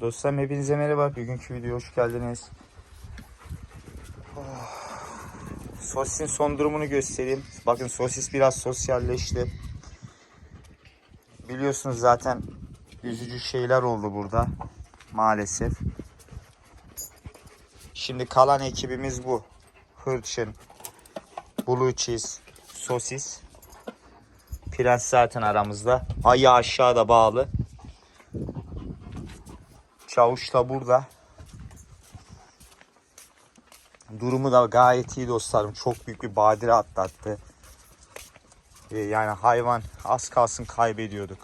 Dostlarım hepinize merhaba. Bugünkü videoya hoş geldiniz. Oh. Sosisin son durumunu göstereyim. Bakın sosis biraz sosyalleşti. Biliyorsunuz zaten üzücü şeyler oldu burada. Maalesef. Şimdi kalan ekibimiz bu. Hırçın, Blue Cheese, Sosis. Prens zaten aramızda. Ayı aşağıda bağlı. Çavuş da burada. Durumu da gayet iyi dostlarım. Çok büyük bir badire atlattı. Ee, Yani hayvan az kalsın kaybediyorduk.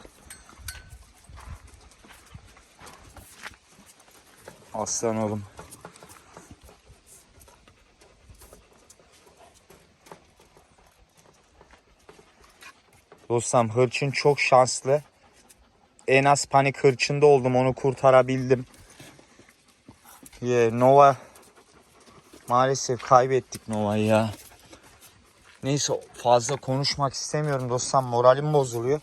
Aslan oğlum. Dostum hırçın çok şanslı. En az panik hırçında oldum onu kurtarabildim. Yeah, Nova maalesef kaybettik Nova'yı ya. Neyse fazla konuşmak istemiyorum dostum moralim bozuluyor.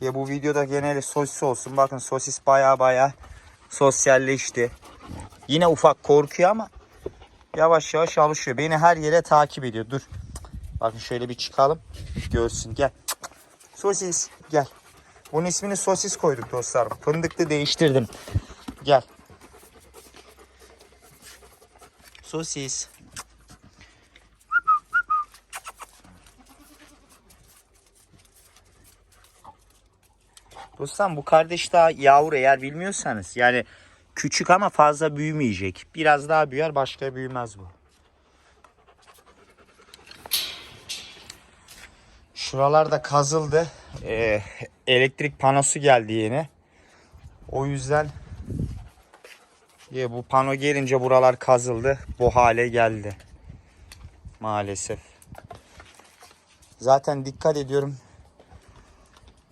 Ya bu videoda genelde sosis olsun. Bakın sosis baya baya sosyalleşti. Yine ufak korkuyor ama yavaş yavaş alışıyor. Beni her yere takip ediyor. Dur. Bakın şöyle bir çıkalım. Görsün gel. Sosis gel. Bunun ismini sosis koyduk dostlarım. Fındıklı değiştirdim. Gel. Sosis. Dostum bu kardeş daha yavru eğer bilmiyorsanız. Yani küçük ama fazla büyümeyecek. Biraz daha büyür başka büyümez bu. Şuralarda kazıldı. Ee, elektrik panosu geldi yeni. O yüzden ya bu pano gelince buralar kazıldı. Bu hale geldi. Maalesef. Zaten dikkat ediyorum.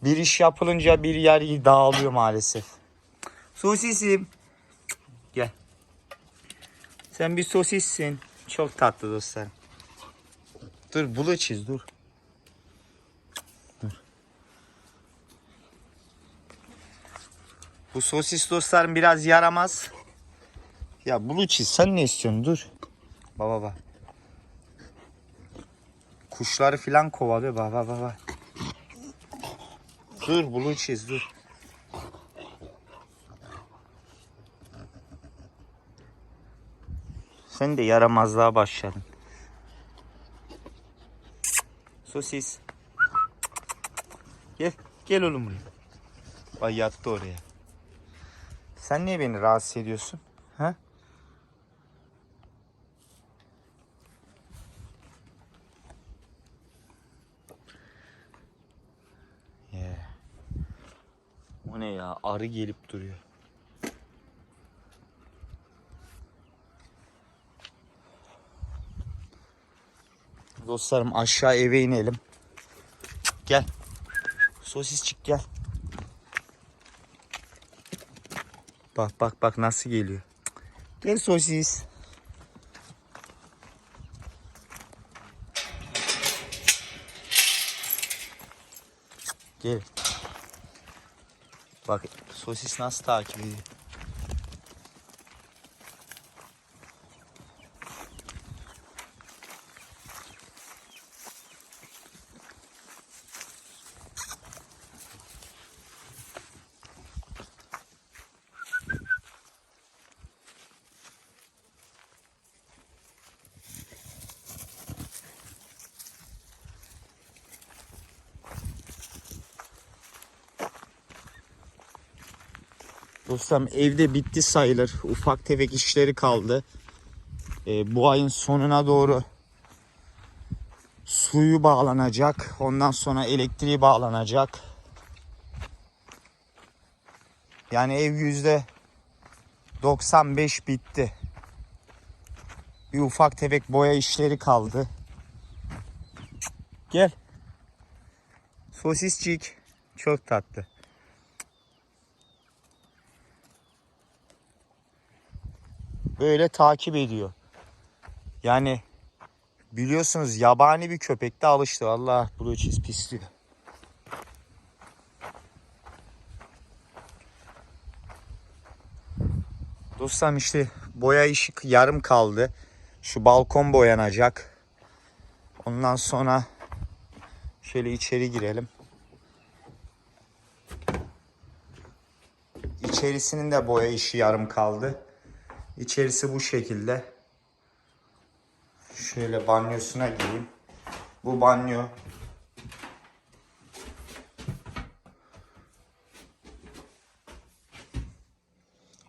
Bir iş yapılınca bir yer dağılıyor maalesef. Sosisim. Gel. Sen bir sosissin. Çok tatlı dostlarım. Dur bulu dur. Bu sosis dostlarım biraz yaramaz. Ya cheese sen ne istiyorsun dur. Baba bak. Kuşları filan kovalıyor baba baba. Dur cheese dur. Sen de yaramazlığa başladın. Sosis. Gel. Gel oğlum buraya. Bak yattı oraya. Sen niye beni rahatsız ediyorsun? Ha? Yeah. O ne ya? Arı gelip duruyor. Dostlarım aşağı eve inelim. Gel. Sosisçik gel. Bak bak bak nasıl geliyor. Gel sosis. Gel. Bak sosis nasıl takip ediyor. Dostum evde bitti sayılır. Ufak tefek işleri kaldı. Ee, bu ayın sonuna doğru suyu bağlanacak. Ondan sonra elektriği bağlanacak. Yani ev yüzde 95 bitti. Bir ufak tefek boya işleri kaldı. Gel. Sosisçik. Çok tatlı. Böyle takip ediyor. Yani biliyorsunuz yabani bir köpek de alıştı. Allah blue cheese pisliyor. Dostlarım işte boya işi yarım kaldı. Şu balkon boyanacak. Ondan sonra şöyle içeri girelim. İçerisinin de boya işi yarım kaldı. İçerisi bu şekilde. Şöyle banyosuna gireyim. Bu banyo.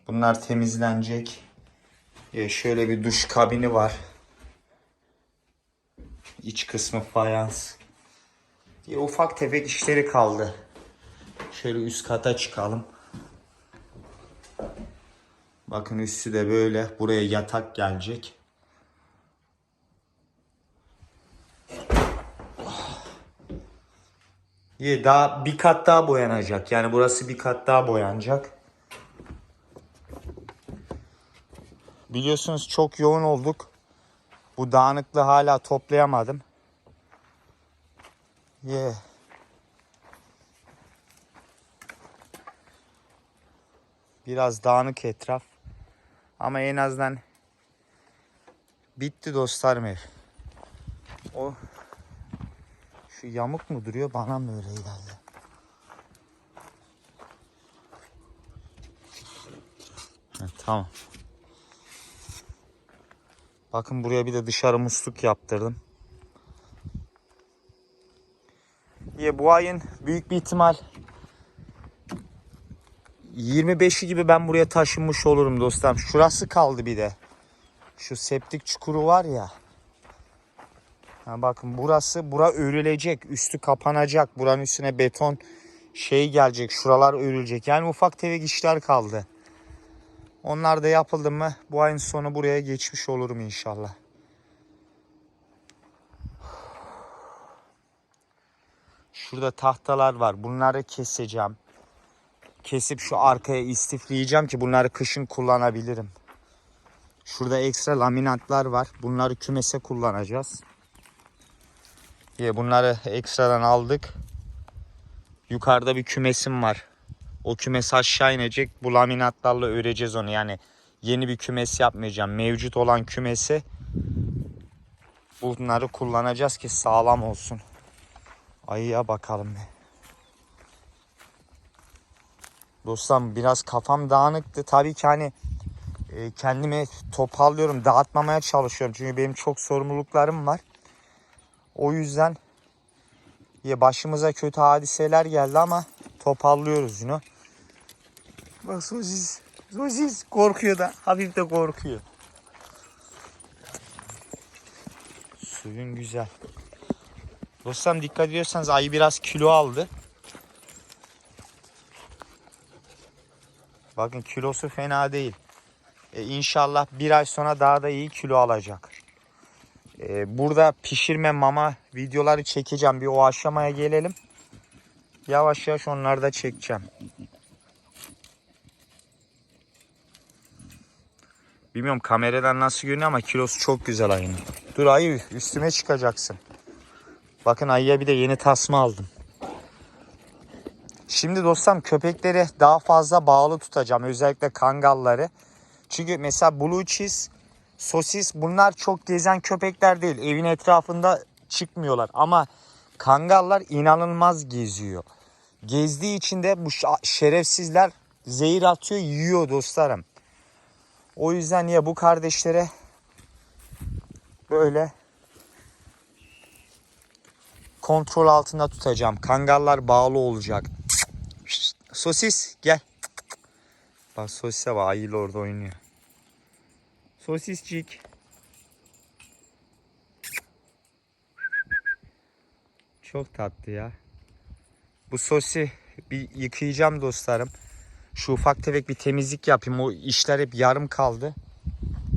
Bunlar temizlenecek. Ee, şöyle bir duş kabini var. İç kısmı fayans. Diye ufak tefek işleri kaldı. Şöyle üst kata çıkalım. Bakın üstü de böyle. Buraya yatak gelecek. Daha bir kat daha boyanacak. Yani burası bir kat daha boyanacak. Biliyorsunuz çok yoğun olduk. Bu dağınıklığı hala toplayamadım. Yeah. Biraz dağınık etraf. Ama en azından bitti dostlarım ev. O şu yamuk mu duruyor bana mı öyle geldi? Ha, tamam. Bakın buraya bir de dışarı musluk yaptırdım. Diye bu ayın büyük bir ihtimal 25'i gibi ben buraya taşınmış olurum dostlarım. Şurası kaldı bir de. Şu septik çukuru var ya. Ha bakın burası bura örülecek. Üstü kapanacak. Buranın üstüne beton şey gelecek. Şuralar örülecek. Yani ufak tefek işler kaldı. Onlar da yapıldı mı bu ayın sonu buraya geçmiş olurum inşallah. Şurada tahtalar var. Bunları keseceğim. Kesip şu arkaya istifleyeceğim ki bunları kışın kullanabilirim. Şurada ekstra laminatlar var. Bunları kümese kullanacağız. Diye bunları ekstradan aldık. Yukarıda bir kümesim var. O kümes aşağı inecek. Bu laminatlarla öreceğiz onu. Yani yeni bir kümes yapmayacağım. Mevcut olan kümesi bunları kullanacağız ki sağlam olsun. Ayıya bakalım bir. Dostlarım biraz kafam dağınıktı. Tabii ki hani e, kendimi toparlıyorum. Dağıtmamaya çalışıyorum. Çünkü benim çok sorumluluklarım var. O yüzden ya başımıza kötü hadiseler geldi ama toparlıyoruz yine. Bak Sosis. Sosis korkuyor da. Hafif de korkuyor. Suyun güzel. Dostlarım dikkat ediyorsanız ayı biraz kilo aldı. Bakın kilosu fena değil. E, inşallah bir ay sonra daha da iyi kilo alacak. E, burada pişirme mama videoları çekeceğim. Bir o aşamaya gelelim. Yavaş yavaş onları da çekeceğim. Bilmiyorum kameradan nasıl görünüyor ama kilosu çok güzel ayının. Dur ayı üstüme çıkacaksın. Bakın ayıya bir de yeni tasma aldım. Şimdi dostum köpekleri daha fazla bağlı tutacağım. Özellikle kangalları. Çünkü mesela blue cheese, sosis bunlar çok gezen köpekler değil. Evin etrafında çıkmıyorlar. Ama kangallar inanılmaz geziyor. Gezdiği için de bu şerefsizler zehir atıyor yiyor dostlarım. O yüzden ya bu kardeşlere böyle kontrol altında tutacağım. Kangallar bağlı olacak. Sosis gel. Bak sosise bak ayıyla orada oynuyor. Sosiscik. Çok tatlı ya. Bu sosi bir yıkayacağım dostlarım. Şu ufak tefek bir temizlik yapayım. O işler hep yarım kaldı.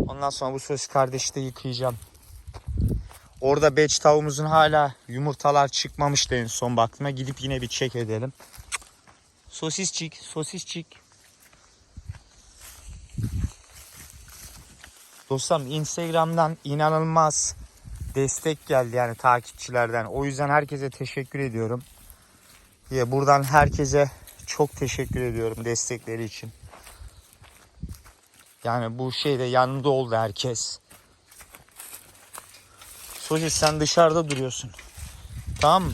Ondan sonra bu sosis kardeşi de yıkayacağım. Orada beç tavuğumuzun hala yumurtalar çıkmamıştı en son baktığıma. Gidip yine bir çek edelim. Sosisçik, sosisçik. Dostlarım Instagram'dan inanılmaz destek geldi yani takipçilerden. O yüzden herkese teşekkür ediyorum. Ya buradan herkese çok teşekkür ediyorum destekleri için. Yani bu şeyde yanında oldu herkes. Sosis sen dışarıda duruyorsun. Tamam mı?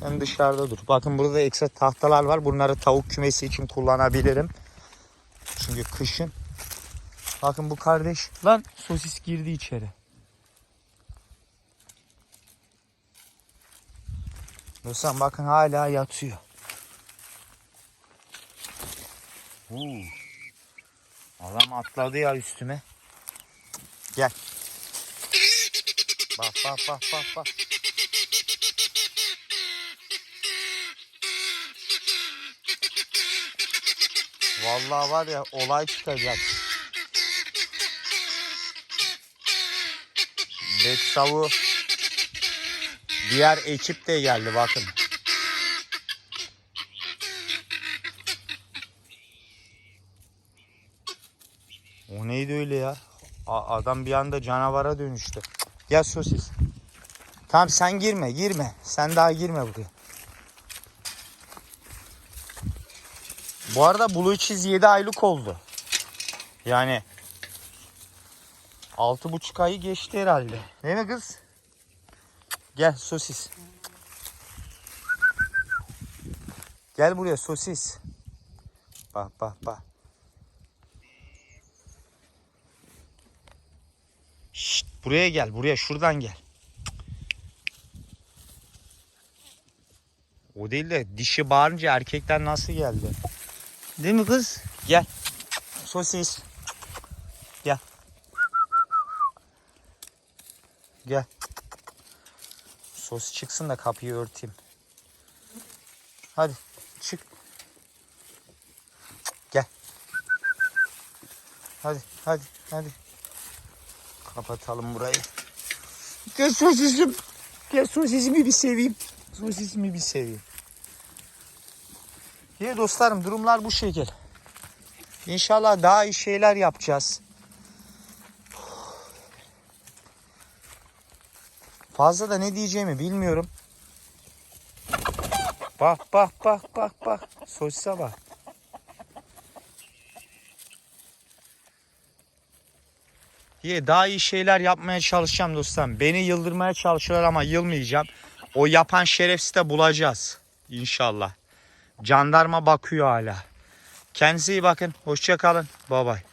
Sen dışarıda dur. Bakın burada ekstra tahtalar var. Bunları tavuk kümesi için kullanabilirim. Çünkü kışın. Bakın bu kardeş. Lan sosis girdi içeri. Dostlar bakın hala yatıyor. Huu. Adam atladı ya üstüme. Gel. Bak bak bak bak bak. Vallahi var ya olay çıkacak. Betsavu diğer ekip de geldi bakın. O neydi öyle ya? A- adam bir anda canavara dönüştü. Gel sosis. Tamam sen girme girme. Sen daha girme buraya. Bu arada Blue Cheese 7 aylık oldu. Yani 6,5 ayı geçti herhalde. Değil mi kız? Gel sosis. Gel buraya sosis. Bak bak bak. Şşt, buraya gel buraya şuradan gel. O değil de dişi bağırınca erkekler nasıl geldi? Değil mi kız? Gel. Sosis. Gel. Gel. Sos çıksın da kapıyı örteyim. Hadi çık. Gel. Hadi hadi hadi. Kapatalım burayı. Gel sosisim. Gel sosisimi bir seveyim. Sosisimi bir seveyim. İyi dostlarım durumlar bu şekil. İnşallah daha iyi şeyler yapacağız. Fazla da ne diyeceğimi bilmiyorum. Bak bak bak bak bak. Sosise bak. Diye daha iyi şeyler yapmaya çalışacağım dostlarım. Beni yıldırmaya çalışıyorlar ama yılmayacağım. O yapan şerefsiz de bulacağız. İnşallah. Jandarma bakıyor hala. Kendinize iyi bakın. Hoşça kalın. Bay bay.